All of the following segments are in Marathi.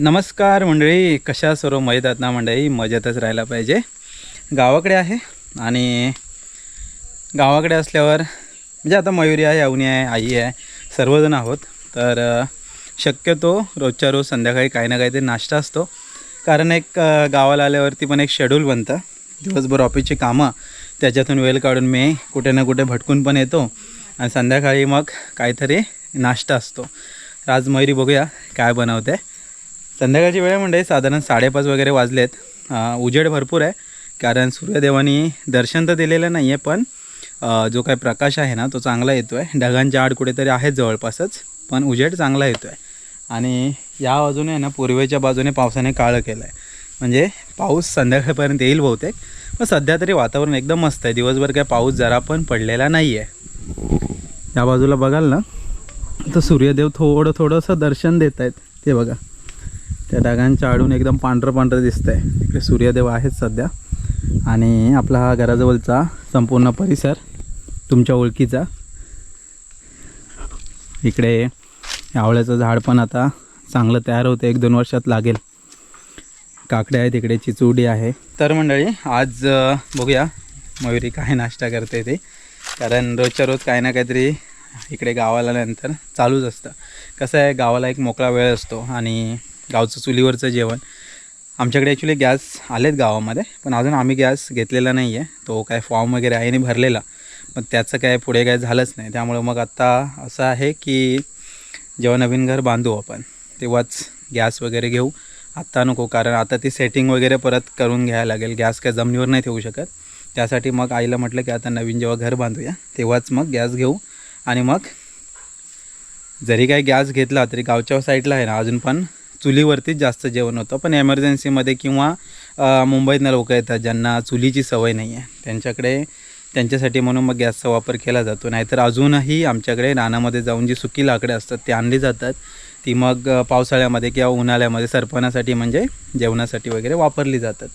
नमस्कार मंडळी कशा सर्व मजेत आहेत ना मंडळी? मजेतच राहायला पाहिजे. गावाकडे आहे आणि गावाकडे असल्यावर म्हणजे आता मयुरी आहे अवनी आहे आई आहे सर्वजण आहोत. तर शक्यतो रोजच्या रोज संध्याकाळी काही ना काहीतरी नाश्ता असतो. कारण एक गावाला आल्यावरती पण एक शेड्यूल बनतं. दिवसभर ऑफिसची कामं त्याच्यातून वेळ काढून मी कुठे ना कुठे भटकून पण येतो. आणि संध्याकाळी मग काहीतरी नाश्ता असतो. आज मयुरी बघूया काय बनवते. संध्याकाळची वेळ म्हणजे साधारण साडेपाच वगैरे वाजलेत. उजेड भरपूर आहे. कारण सूर्यदेवानी दर्शन तर दिलेलं नाही आहे पण जो काही प्रकाश आहे ना तो चांगला येतो आहे ढगांच्या आड कुठेतरी आहेत जवळपासच पण उजेड चांगला येतो आहे आणि या बाजूने आहे ना पूर्वेच्या बाजूने पावसाने काळं केलं आहे म्हणजे पाऊस संध्याकाळपर्यंत येईल बहुतेक पण सध्या तरी वातावरण एकदम मस्त आहे. दिवसभर काय पाऊस जरा पण पडलेला नाही आहे या बाजूला बघाल ना तर सूर्यदेव थोडं थोडंसं दर्शन देत आहेत ते बघा. त्या ढगांच्या आडून एकदम पांढरं पांढरं दिसतं आहे तिकडे सूर्यदेव आहेत सध्या. आणि आपला हा घराजवळचा संपूर्ण परिसर तुमच्या ओळखीचा. इकडे आवळ्याचं झाड पण आता चांगलं तयार होतं. एक दोन वर्षात लागेल. काकडे आहेत इकडे चिचुडी आहे. तर मंडळी आज बघूया मयुरी काय नाश्ता करते ते. कारण रोजच्या रोज काही ना काहीतरी इकडे गावाला नंतर चालूच असतं. कसं आहे गावाला एक मोकळा वेळ असतो आणि गावचं चुलीवरचं जेवण. आमच्याकडे ॲक्च्युली गॅस आलेत गावामध्ये पण अजून आम्ही गॅस घेतलेला नाही आहे तो काय फॉर्म वगैरे आहे आणि भरलेला. पण त्याचं काय पुढे काय झालंच नाही. त्यामुळं मग आत्ता असं आहे की जेव्हा नवीन घर बांधू आपण तेव्हाच गॅस वगैरे घेऊ. आत्ता नको कारण आता ती सेटिंग वगैरे परत करून घ्यायला लागेल. गॅस काय जमिनीवर नाही ठेवू शकत. त्यासाठी मग आईला म्हटलं की आता नवीन जेव्हा घर बांधूया तेव्हाच मग गॅस घेऊ. आणि मग जरी काही गॅस घेतला तरी गावच्या साईडला आहे ना अजून पण चुलीवरतीच जास्त जेवण होतं. पण एमर्जन्सीमध्ये किंवा मुंबईतनं लोक येतात ज्यांना चुलीची सवय नाही आहे त्यांच्याकडे त्यांच्यासाठी म्हणून मग गॅसचा वापर केला जातो. नाहीतर अजूनही आमच्याकडे रानामध्ये जाऊन जी सुकी लाकडे असतात ती आणली जातात. ती मग पावसाळ्यामध्ये किंवा उन्हाळ्यामध्ये सरपणासाठी म्हणजे जेवणासाठी वगैरे वापरली जातात.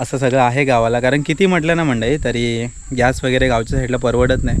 असं सगळं आहे गावाला. कारण किती म्हटलं ना मंडळी तरी गॅस वगैरे गावच्या साईडला परवडत नाही.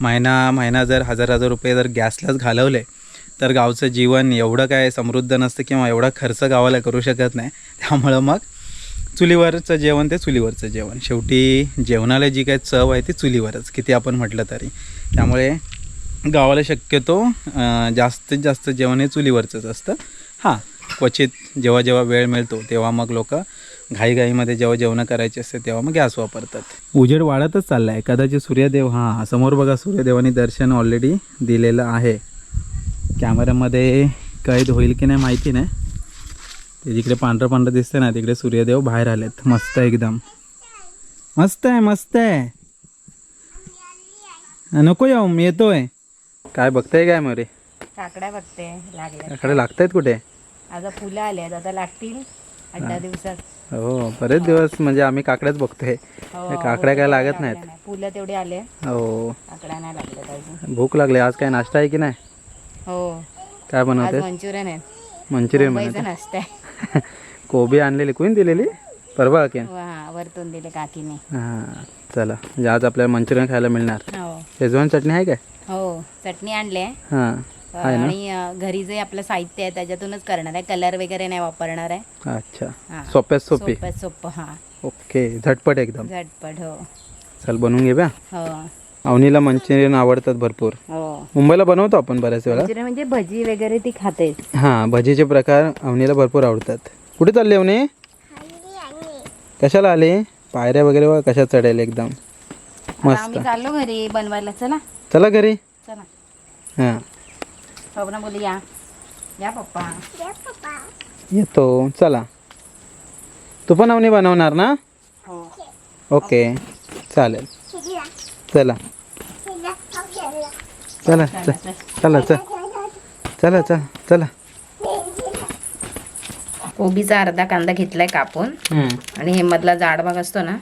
महिना महिना जर हजार हजार रुपये जर गॅसलाच घालवले तर गावचं जीवन एवढं काय समृद्ध नसतं किंवा एवढा खर्च गावाला करू शकत नाही. त्यामुळं मग चुलीवरचं जेवण ते चुलीवरचं जेवण. शेवटी जेवणाला जी काय चव आहे ती चुलीवरच किती आपण म्हटलं तरी. त्यामुळे गावाला शक्यतो जास्तीत जास्त जेवण हे चुलीवरचंच असतं. हां क्वचित जेव्हा जेव्हा वेळ मिळतो तेव्हा मग लोक घाईघाईमध्ये जेव्हा जेवणं करायची असते तेव्हा मग गॅस वापरतात. उजेड वाढतच चालला आहे कदाचित सूर्यदेव हां समोर बघा सूर्यदेवानी दर्शन ऑलरेडी दिलेलं आहे. कॅमेऱ्यामध्ये कैद होईल की नाही माहिती नाही. ते जिकडे पांढरं पांढरं दिसतं ना तिकडे सूर्यदेव बाहेर आलेत. मस्त आहे एकदम. मस्त आहे मस्त आहे. नको येऊ मी येतोय. काय बघताय काय मरे? काकड्या बघते लागल्या कडे लागतायत कुठे? आता फुलं आल्यात आता लागतील आठ दहा दिवसात. हो बरेच दिवस म्हणजे आम्ही काकड्याच बघतोय. हो, काकड्या काय लागत लागल्या नाहीत. नाही. फुलं तेवढी आले हो. काकड्या नाही भूक लागली आज काय नाश्ता आहे की नाही? हो. काय आज बनवते मंचुरियन आहेत मंचुरियन मुंबईचं बनवते. नसतं आहे. कोबी आणलेली कोणी दिलेली? परवा की? हा वरतून दिले काकीने. हां चला. म्हणजे आज आपल्याला मंचुरियन खायला मिळणार. हो. शेजवान चटणी आहे काय? हो चटणी आणली आहे. हां आहे आणि अं, घरी जे आपलं साहित्य आहे त्याच्यातूनच करणार आहे. कलर वगैरे नाही वापरणार आहे. अच्छा. हा. सोप्यात सोपी. सोपं सोपं हा. ओके झटपट एकदम. झटपट हो. चल बनवून घे बा हो. अवनीला मंचुरियन आवडतात भरपूर. हो. मुंबईला बनवतो आपण बऱ्याच वेळा. मंचुरियन म्हणजे भजी वगैरे ती खाते. हां भजीचे प्रकार अवनीला भरपूर आवडतात. कुठे चालली अवनी कशाला आली? पायऱ्या वगैरे कशा चढेल एकदम. मस्त. आम्ही चाललो घरी बनवायला. चला. चला घरी. चला. हां. शोभना बोली या या पप्पा. येतो. चला. तू पण अवनी बनवणार ना? हो. ओके. चालेल. चला. चला चला चल. चला. चला चला. कोबीचा अर्धा कांदा घेतलाय कापून. आणि हे मधला जाड भाग असतो ना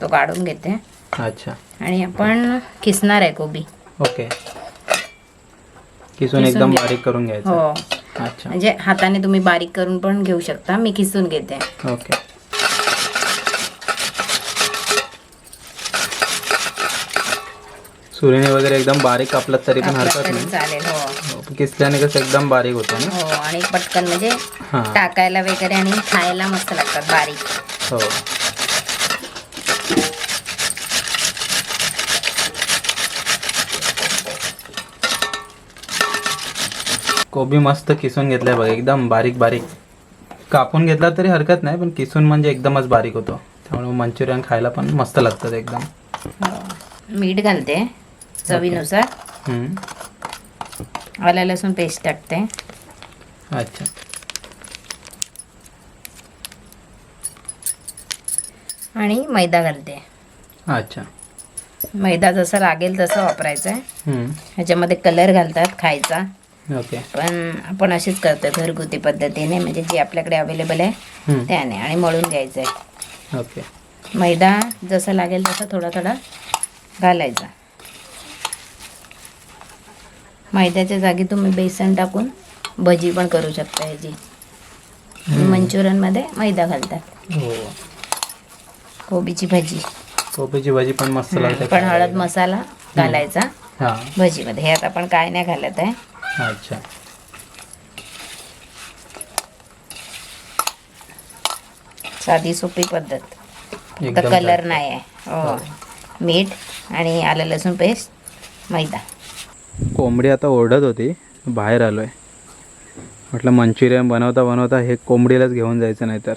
तो काढून घेते. अच्छा. आणि आपण किसणार आहे कोबी. ओके. किसून एकदम बारीक करून घ्यायचं. हो. अच्छा. म्हणजे हाताने तुम्ही बारीक करून पण घेऊ शकता. मी किसून घेते. ओके. सुरीने वगैरे एकदम बारीक कापलात तरी पण हरकत नाही. चालेल हो. हो, किसल्याने कसं एकदम बारीक होतं ना. हो आणि पटकन म्हणजे हां. टाकायला वगैरे आणि खायला मस्त लागतात बारीक. हो. कोबी मस्त किसून घेतलाय बघ एकदम बारीक बारीक. कापून घेतला तरी हरकत नाही पण किसून म्हणजे एकदमच बारीक होतो. त्यामुळे मंचुरियन खायला पण मस्त लागतात एकदम. हो. मीठ घालते. चवीनुसार. आलं लसूण पेस्ट टाकते. अच्छा. आणि मैदा घालते. अच्छा. मैदा जसं लागेल तसं वापरायचं. ह्याच्यामध्ये कलर घालतात खायचा. ओके. पण आपण अशीच करतो घरगुती पद्धतीने म्हणजे जे आपल्याकडे अवेलेबल आहे. त्याने आणि मळून घ्यायचं आहे. ओके. मैदा जसा लागेल तसा थोडा थोडा घालायचा. मैद्याच्या जागी तुम्ही बेसन टाकून भजी पण करू शकता ह्याची मंचुरियनमध्ये मैदा घालतात. हो. कोबीची भाजी. कोबीची भाजी पण मस्त लागते पण हळद मसाला घालायचा हां. भजीमध्ये. ह्यात आपण काय नाही घालत आहे. अच्छा. साधी सोपी पद्धत. तर कलर नाही आहे हो. मीठ आणि आलं लसूण पेस्ट मैदा. कोंबडी आता ओरडत होती बाहेर आलो आहे म्हटलं मंचुरियन बनवता बनवता हे कोंबडीलाच घेऊन जायचं नाही तर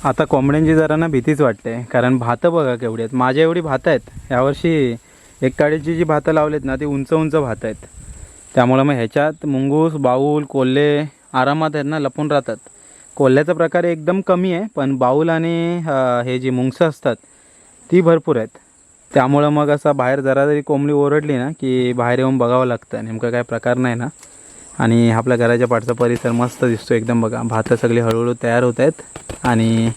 आता कोंबड्यांची जरा ना भीतीच वाटते कारण भातं बघा केवढी आहेत. माझ्या एवढी भातं आहेत. यावर्षी एक काळीची जी भातं लावलीत ना ती उंच उंच भातं आहेत. त्यामुळं मग ह्याच्यात मुंगूस बाऊल कोल्हे आरामात आहेत ना लपून राहतात. कोल्ह्याचा प्रकार एकदम कमी आहे पण बाऊल आणि हे जी मुंगसं असतात ती भरपूर आहेत. त्यामुळं मग असं बाहेर जरा जरी कोंबडी ओरडली ना की बाहेर येऊन बघावं लागतं नेमकं काय प्रकार नाही ना. आणि आपल्या घराच्या पाठचा परिसर मस्त दिसतो एकदम बघा. भातं सगळी हळूहळू तयार होत आहेत आणि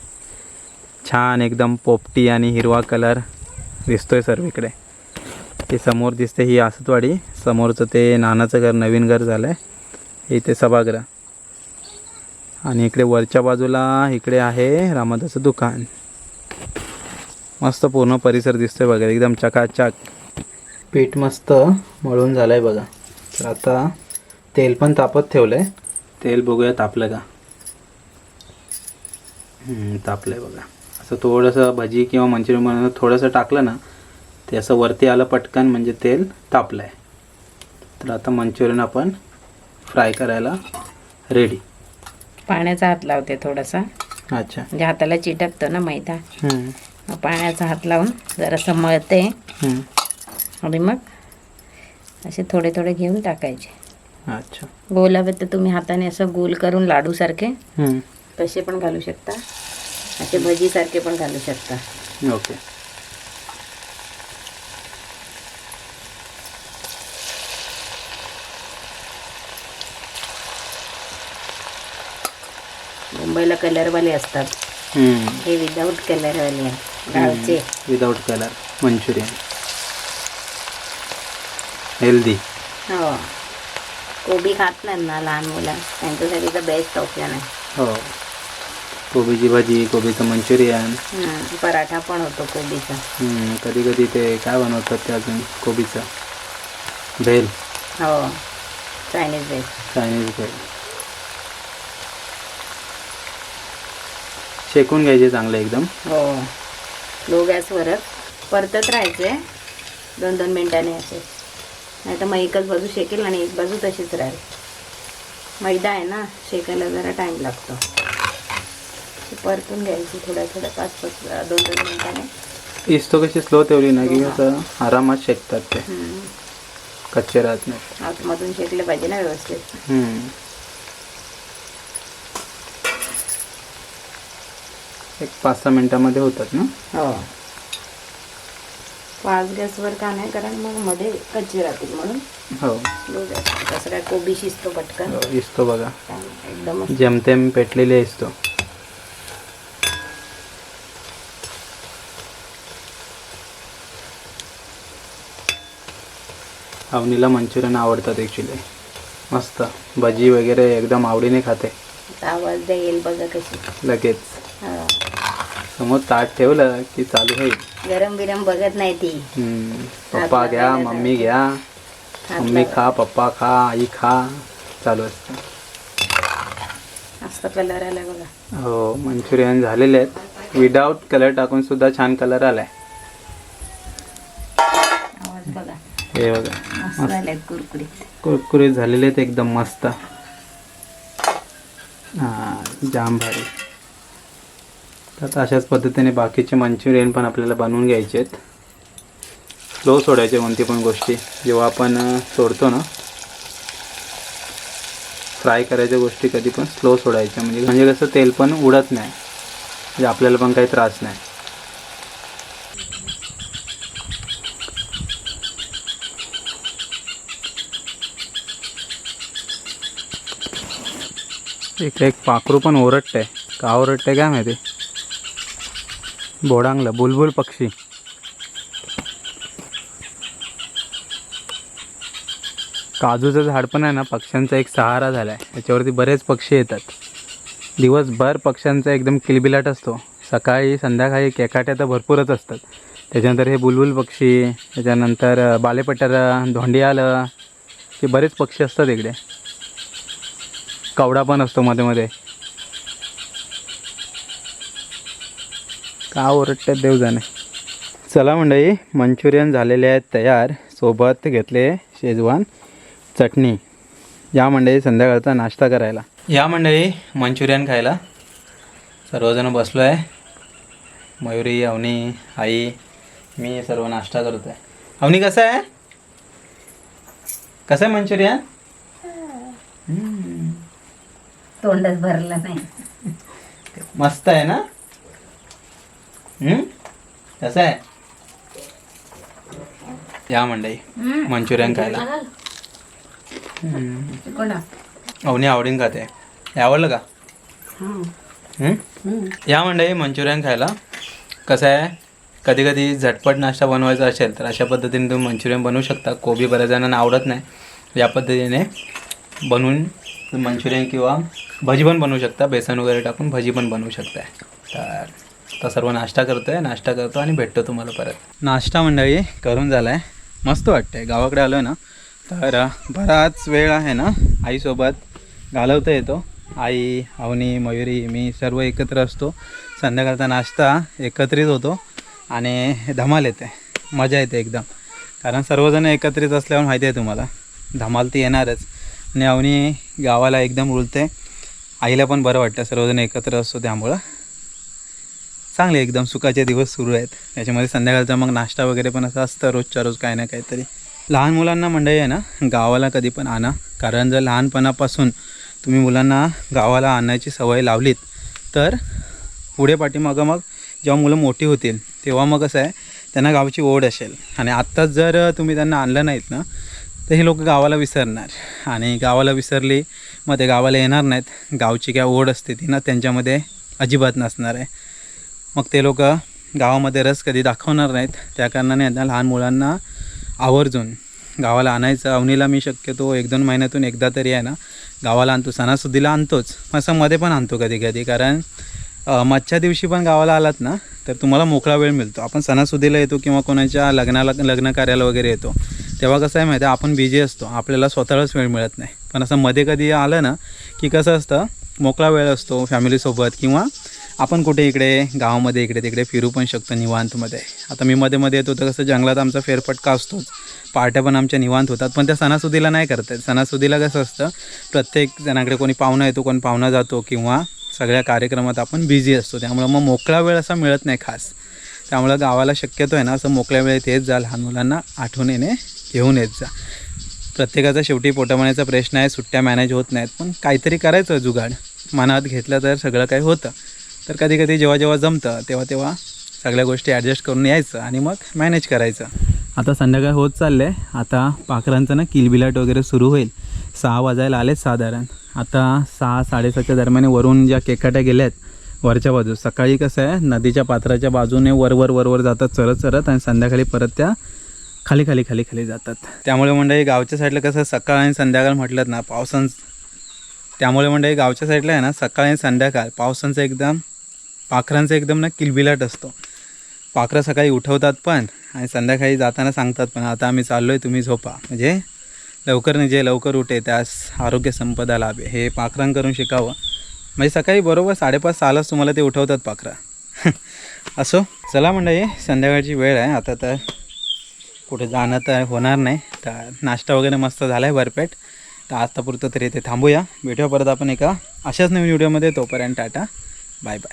छान एकदम पोपटी आणि हिरवा कलर दिसतोय सर्वीकडे. ते समोर दिसते ही आसतवाडी. समोरचं ते नानाचं घर नवीन घर झालं आहे इथे सभागृह. आणि इकडे वरच्या बाजूला इकडे आहे रामादाचं दुकान. मस्त पूर्ण परिसर दिसतोय बघा. एकदम चकाचक. पीठ मस्त मळून झालंय बघा. तर आता तेल पण तापत ठेवलंय. तेल बघूया तापलं का? हम्म, तापलंय बघा. असं थोडंसं भजी किंवा मंचुरियन बनवलं थोडंसं टाकलं ना ते असं वरती आलं पटकन म्हणजे तेल तापलंय. तर आता मंचुरियन आपण फ्राय करायला रेडी पाण्याचा हात लावते थोडासा. अच्छा. म्हणजे हाताला चिटकतो ना मैदा. पाण्याचा हात लावून जरासं मळते. आणि मग असे थोडे थोडे घेऊन टाकायचे. अच्छा. गोल हवे तर तुम्ही हाताने असं गोल करून लाडूसारखे तसे पण घालू शकता. असे भजीसारखे पण घालू शकता. ओके. मुंबईला कलरवाले असतात. हे विदाऊट कलरवाले आहे विदाउट कलर मंचुरियन हेल्दी हो कोबी खात नाहीत ना लहान मुलं त्यांच्यासाठी तर बेस्ट ऑप्शन आहे हो कोबीची भाजी कोबीचं मंचुरियन हम्म, पराठा पण होतो कोबीचा कधी कधी ते काय बनवतात ते अजून कोबीचं भेल हो चायनीज बेस्ट चायनीज भेल शेकून घ्यायचे चांगले एकदम हो लो गॅसवरच परतत राहायचे. दोन दोन मिनिटांनी असे नाही तर मग एकच बाजू शेकेल आणि एक बाजू तशीच राहील. मैदा आहे ना शेकायला जरा टाईम लागतो. परतून घ्यायची थोड्या थोड्या पाच पाच दोन दोन मिनिटाने. इस्तो कशी स्लो ठेवली ना की कसं आरामात शेकतात ते. कच्चे राहत नाहीत आतमधून शेकले पाहिजे ना व्यवस्थित. एक पाच सहा मिनिटामध्ये होतात ना? हो. पाच गॅसवर का नाही कारण मग मध्ये कच्चे राहतील म्हणून. हो. काय कोबी शिजतो पटकन. हो, इस्तो बघा. एकदम जेमतेम पेटलेली असतो अवनीला मंचुरियन आवडतात ॲक्च्युली मस्त. भजी वगैरे एकदम आवडीने खाते. आवाज येईल बघा कशी. लगेच. समोर ताट ठेवलं की चालू होईल. गरम बिरम बघत नाही ती. हम्म, पप्पा घ्या मम्मी घ्या. मम्मी खा पप्पा खा आई खा. चालू असतं. कलर आला बघा. हो मंचुरियन झालेले आहेत. विदाऊट कलर टाकून सुद्धा छान कलर आलाय. आवाज बघा. हे बघा मस्त कुरकुरीत. कुरकुरीत झालेले आहेत एकदम मस्त. हा जाम भारी. तर आता अशाच पद्धतीने बाकीचे मंचुरियन पण आपल्याला बनवून घ्यायचे आहेत. स्लो सोडायचे कोणती पण गोष्टी. जेव्हा आपण सोडतो ना फ्राय करायच्या गोष्टी कधी पण स्लो सोडायच्या. म्हणजे म्हणजे कसं तेल पण उडत नाही. म्हणजे आपल्याला पण काही त्रास नाही. इकडे एक पाखरू पण ओरडतंय. का ओरडतंय काय माहिती? बोडांगलं बुलबुल पक्षी. काजूचं झाड पण आहे ना पक्ष्यांचा एक सहारा झाला आहे त्याच्यावरती बरेच पक्षी येतात. दिवसभर पक्ष्यांचा एकदम किलबिलाट असतो. सकाळी संध्याकाळी केकाट्या तर भरपूरच असतात. त्याच्यानंतर हे बुलबुल पक्षी त्याच्यानंतर अं, बालेपटर धोंडियालं हे बरेच पक्षी असतात इकडे. कवडा पण असतो मध्ये मध्ये. का ओरडतात देव जाणे चला मंडळी मंचुरियन झालेले आहेत तयार. सोबत घेतले शेजवान चटणी. या मंडळी संध्याकाळचा नाश्ता करायला. या मंडळी मंचुरियन खायला. सर्वजण बसलो आहे मयुरी अवनी आई मी सर्व नाश्ता करतो आहे अवनी कसं आहे? कसं आहे मंचुरियन? तोंडच भरलं नाही. मस्त आहे ना? कसं आहे? या मंडई मंचुरियन खायला. अवनी आवडीन खाते. हे आवडलं का हम्म? या मंडई मंचुरियन खायला. कसं आहे? कधी कधी झटपट नाश्ता बनवायचा असेल तर अशा पद्धतीने तुम्ही मंचुरियन बनवू शकता. कोबी बऱ्याच जणांना आवडत नाही. या पद्धतीने बनवून मंचुरियन किंवा भजी पण बनवू शकता. बेसन वगैरे टाकून भजी पण बनवू शकता तर आता सर्व नाश्ता करतो आहे नाश्ता करतो आणि भेटतो तुम्हाला परत. नाश्ता मंडळी करून झाला आहे मस्त वाटतं गावाकडे आलो आहे ना तर बराच वेळ आहे ना आईसोबत. घालवता येतो. आई अवनी मयुरी मी सर्व एकत्र असतो. संध्याकाळचा नाश्ता एकत्रित होतो आणि धमाल येते. मजा येते एकदम. कारण सर्वजण एकत्रित असल्यावर माहिती आहे तुम्हाला धमाल ती येणारच. आणि अवनी गावाला एकदम रुळते आईला पण बरं वाटतं सर्वजण एकत्र असतो त्यामुळं. चांगले एकदम सुखाचे दिवस सुरू आहेत. त्याच्यामध्ये संध्याकाळचा मग नाश्ता वगैरे पण असं असतं रोजच्या रोज काही ना काहीतरी. लहान मुलांना मंडळी आहे ना गावाला कधी पण आणा. कारण जर लहानपणापासून तुम्ही मुलांना गावाला आणायची सवय लावलीत तर पुढे पाठीमागं मग जेव्हा मुलं मोठी होतील तेव्हा मग कसं आहे त्यांना गावची ओढ असेल. आणि आत्ताच जर तुम्ही त्यांना आणलं नाहीत ना तर हे लोक गावाला विसरणार. आणि गावाला विसरली मग ते गावाला येणार नाहीत. गावची काय ओढ असते ती ना त्यांच्यामध्ये अजिबात नसणार आहे. मग ते लोक गावामध्ये रस कधी दाखवणार नाहीत. त्या कारणाने यांना लहान मुलांना आवर्जून गावाला आणायचं. अवनीला मी शक्यतो एक दोन महिन्यातून एकदा तरी आहे ना गावाला आणतो. सणासुदीला आणतोच. असं मध्ये पण आणतो कधी कधी. कारण अ, दिवशी पण गावाला आलात ना तर तुम्हाला मोकळा वेळ मिळतो. आपण सणासुदीला येतो किंवा कोणाच्या लग्नाला लग्न कार्याला वगैरे येतो तेव्हा कसं आहे माहिती आहे आपण बिझी असतो. आपल्याला स्वतःलाच वेळ मिळत नाही. पण असं मध्ये कधी आलं ना की कसं असतं मोकळा वेळ असतो फॅमिलीसोबत किंवा आपण कुठे इकडे गावामध्ये इकडे तिकडे फिरू पण शकतो निवांतमध्ये. आता मी मध्ये मध्ये येतो तर कसं जंगलात आमचा फेरफटका असतोच. पार्ट्या पण आमच्या निवांत होतात पण त्या सणासुदीला नाही करतात सणासुदीला कसं असतं प्रत्येक जणाकडे कोणी पाहुणा येतो कोणी पाहुणा जातो किंवा सगळ्या कार्यक्रमात आपण बिझी असतो. त्यामुळं मग मोकळा वेळ असा मिळत नाही खास. त्यामुळं गावाला शक्यतो आहे ना असं मोकळ्या वेळेत येत जा लहान मुलांना आठवण येणे घेऊन येत जा. प्रत्येकाचा शेवटी पोटामाण्याचा प्रश्न आहे सुट्ट्या मॅनेज होत नाहीत पण काहीतरी करायचं जुगाड. मनात घेतलं तर सगळं काही होतं. तर कधी कधी जेव्हा जेव्हा जमतं तेव्हा तेव्हा सगळ्या गोष्टी ॲडजस्ट करून यायचं आणि मग मॅनेज करायचं. आता संध्याकाळ होत चाललं आहे आता पाखरांचं ना किलबिलाट वगैरे सुरू होईल. सहा वाजायला आलेच साधारण. आता सहा साडेसातच्या दरम्यान वरून ज्या केकाट्या गेल्या आहेत वरच्या बाजू सकाळी कसं आहे नदीच्या पात्राच्या बाजूने वरवर वरवर जातात चरत चरत आणि संध्याकाळी परत त्या खाली खाली खाली खाली जातात. त्यामुळे मंडळी गावच्या साईडला कसं सकाळ आणि संध्याकाळ म्हटलं ना पावसांच त्यामुळे मंडळी गावच्या साईडला आहे ना सकाळ आणि संध्याकाळ पावसांचं एकदम पाखरांचा एकदम ना किलबिलाट असतो. पाखरं सकाळी उठवतात पण आणि संध्याकाळी जाताना सांगतात पण आता आम्ही चाललो आहे तुम्ही झोपा. म्हणजे लवकर जे लवकर उठे त्यास आरोग्य संपदा लाभे. हे पाखरांकरून शिकावं. म्हणजे सकाळी बरोबर साडेपाच सहालाच तुम्हाला ते उठवतात पाखरं. असो चला मंडळी संध्याकाळची वेळ आहे. आता तर कुठे जाणं तर होणार नाही. तर नाश्ता वगैरे मस्त झाला आहे भरपेट. तर आत्तापुरतं तरी ते थांबूया. भेटूया परत आपण एका अशाच नवीन व्हिडिओमध्ये. तोपर्यंत टाटा. Bye bye.